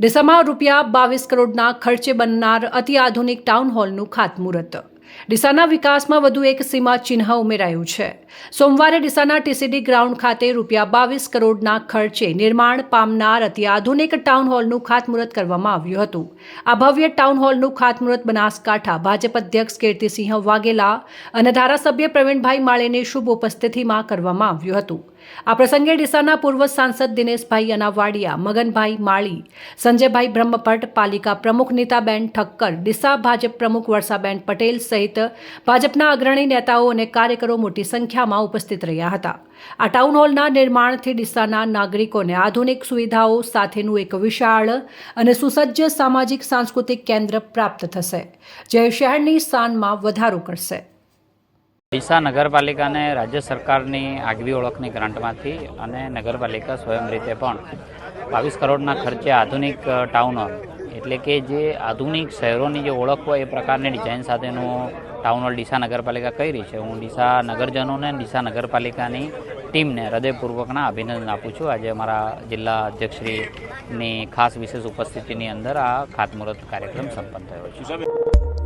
ડીસામાં રૂપિયા બાવીસ કરોડના ખર્ચે બનનાર અતિઆધુનિક ટાઉન હોલનું ખાતમુહૂર્ત. ડીસાના વિકાસમાં વધુ એક સીમા ચિહ્ન ઉમેરાયું છે. સોમવારે ડીસાના ટીસીડી ગ્રાઉન્ડ ખાતે રૂપિયા બાવીસ કરોડના ખર્ચે નિર્માણ પામનાર અતિ ટાઉન હોલનું ખાતમુહૂર્ત કરવામાં આવ્યું હતું. આ ભવ્ય ટાઉન હોલનું ખાતમુહૂર્ત બનાસકાંઠા ભાજપ અધ્યક્ષ કીર્તિસિંહ વાઘેલા અને ધારાસભ્ય પ્રવીણભાઈ માળેની શુભ ઉપસ્થિતિમાં કરવામાં આવ્યું હતું. આ પ્રસંગે ડીસાના પૂર્વ સાંસદ દિનેશભાઈ અનાવાડિયા, મગનભાઈ માળી, સંજયભાઈ બ્રહ્મભટ્ટ, પાલિકા પ્રમુખ નીતાબેન ઠક્કર, ડીસા ભાજપ પ્રમુખ વર્ષાબેન પટેલ સહિત ભાજપના અગ્રણી નેતાઓ અને કાર્યકરો મોટી સંખ્યામાં ઉપસ્થિત રહ્યા હતા. આ ટાઉન હોલના નિર્માણથી ડીસાના નાગરિકોને આધુનિક સુવિધાઓ સાથેનું એક વિશાળ અને સુસજ્જ સામાજિક સાંસ્કૃતિક કેન્દ્ર પ્રાપ્ત થશે, જે શહેરની શાનમાં વધારો કરશે. ડીસા નગરપાલિકાને રાજ્ય સરકારની આગવી ઓળખની ગ્રાન્ટમાંથી અને નગરપાલિકા સ્વયં રીતે પણ બાવીસ કરોડના ખર્ચે આધુનિક ટાઉન હોલ એટલે કે જે આધુનિક શહેરોની જે ઓળખ હોય એ પ્રકારની ડિઝાઇન સાથેનું ટાઉન હોલ ડીસા નગરપાલિકા કરી છે. હું ડીસા નગરજનોને ડીસા નગરપાલિકાની ટીમને હૃદયપૂર્વકના અભિનંદન આપું છું. આજે અમારા જિલ્લા અધ્યક્ષશ્રીની ખાસ વિશેષ ઉપસ્થિતિની અંદર આ ખાતમુહૂર્ત કાર્યક્રમ સંપન્ન થયો છે.